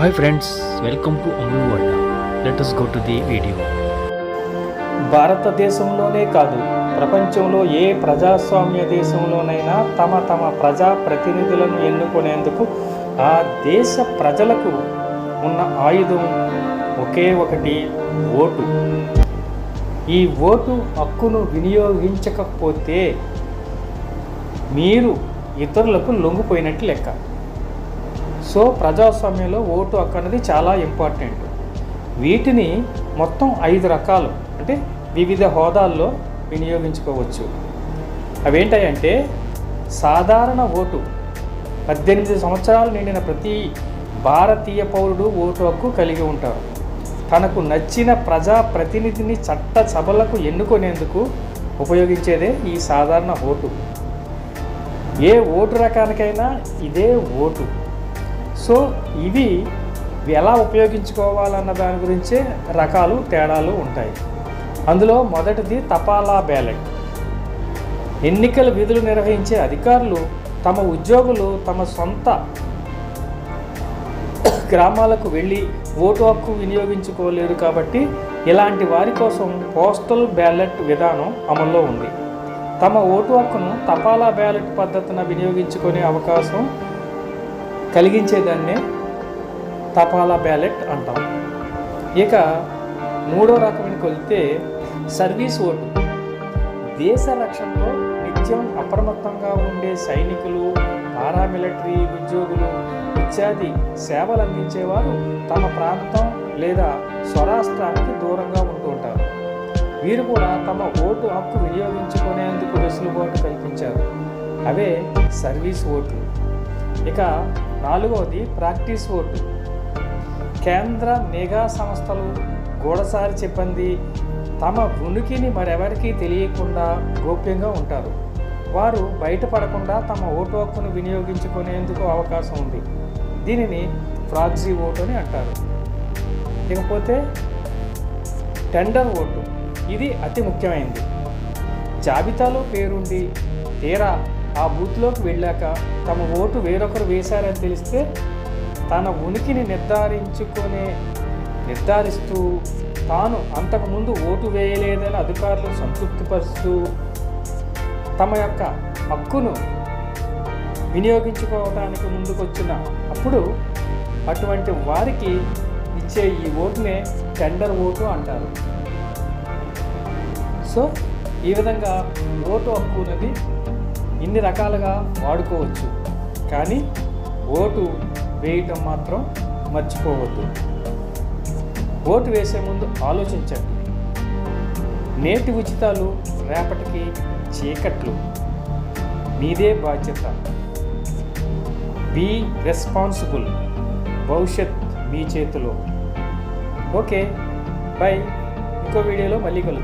Hi friends welcome to Amul world let us go to the video భారతదేశంలోనే కాదు ప్రపంచంలో ఏ ప్రజాస్వామ్య దేశంలోనైనా తమ తమ ప్రజా ప్రతినిధులను ఎన్నుకునేందుకు ఆ దేశ ప్రజలకు ఉన్న ఆయుధం ఒకే ఒకటి ఓటు. ఈ ఓటు హక్కును వినియోగించకపోతే మీరు ఇతరులకు లొంగిపోయినట్టు లెక్క. సో ప్రజాస్వామ్యంలో ఓటు హక్కు అనేది చాలా ఇంపార్టెంట్. వీటిని మొత్తం ఐదు రకాలు అంటే వివిధ హోదాల్లో వినియోగించుకోవచ్చు. అవేంటాయంటే సాధారణ ఓటు పద్దెనిమిది సంవత్సరాలు నిండిన ప్రతి భారతీయ పౌరుడు ఓటు హక్కు కలిగి ఉంటారు. తనకు నచ్చిన ప్రజా ప్రతినిధిని చట్ట సభలకు ఎన్నుకునేందుకు ఉపయోగించేదే ఈ సాధారణ ఓటు. ఏ ఓటు రకానికైనా ఇదే ఓటు. సో ఇవి ఎలా ఉపయోగించుకోవాలన్న దాని గురించే రకాలు తేడాలు ఉంటాయి. అందులో మొదటిది తపాలా బ్యాలెట్. ఎన్నికల విధులు నిర్వహించే అధికారులు తమ ఉద్యోగులు తమ సొంత గ్రామాలకు వెళ్ళి ఓటు హక్కు వినియోగించుకోలేరు కాబట్టి ఇలాంటి వారి కోసం పోస్టల్ బ్యాలెట్ విధానం అమల్లో ఉంది. తమ ఓటు హక్కును తపాలా బ్యాలెట్ పద్ధతిన వినియోగించుకునే అవకాశం కలిగించేదాన్నే తపాలా బ్యాలెట్ అంటాం. ఇక మూడో రకమైన కొలితే సర్వీస్ ఓటు. దేశ రక్షణలో నిత్యం అప్రమత్తంగా ఉండే సైనికులు పారామిలిటరీ ఉద్యోగులు ఇత్యాది సేవలు అందించేవారు తమ ప్రాంతం లేదా స్వరాష్ట్రానికి దూరంగా ఉంటూ ఉంటారు. వీరు కూడా తమ ఓటు హక్కు వినియోగించుకునేందుకు వెసులుబాటు కల్పించారు. అవే సర్వీస్ ఓట్లు. ఇక నాలుగవది ప్రాక్టీస్ ఓటు. కేంద్ర మేఘా సంస్థలు గూడసారి చెప్పింది తమ ఉనికిని మరెవరికీ తెలియకుండా గోప్యంగా ఉంటారు. వారు బయటపడకుండా తమ ఓటు హక్కును వినియోగించుకునేందుకు అవకాశం ఉంది. దీనిని ప్రాక్సీ ఓటు అని అంటారు. ఇకపోతే టెండర్ ఓటు. ఇది అతి ముఖ్యమైనది. జాబితాలో పేరుండి తీరా ఆ బూత్లోకి వెళ్ళాక తమ ఓటు వేరొకరు వేశారని తెలిస్తే తన ఉనికిని నిర్ధారించుకునే నిర్ధారిస్తూ తాను అంతకుముందు ఓటు వేయలేదని అధికారులు సంతృప్తిపరుస్తూ తమ యొక్క హక్కును వినియోగించుకోవడానికి ముందుకొచ్చిన అప్పుడు అటువంటి వారికి ఇచ్చే ఈ ఓటునే టెండర్ ఓటు అంటారు. సో ఈ విధంగా ఓటు హక్కు అనేది ఇన్ని రకాలుగా వాడుకోవచ్చు. కానీ ఓటు వేయటం మాత్రం మర్చిపోవద్దు. ఓటు వేసే ముందు ఆలోచించండి. నేటి ఉచితాలు రేపటికి చీకట్లు. మీదే బాధ్యత. Be responsible. భవిష్యత్ మీ చేతిలో. Okay bye. ఇంకో వీడియోలో మళ్ళీ కలుద్దాం.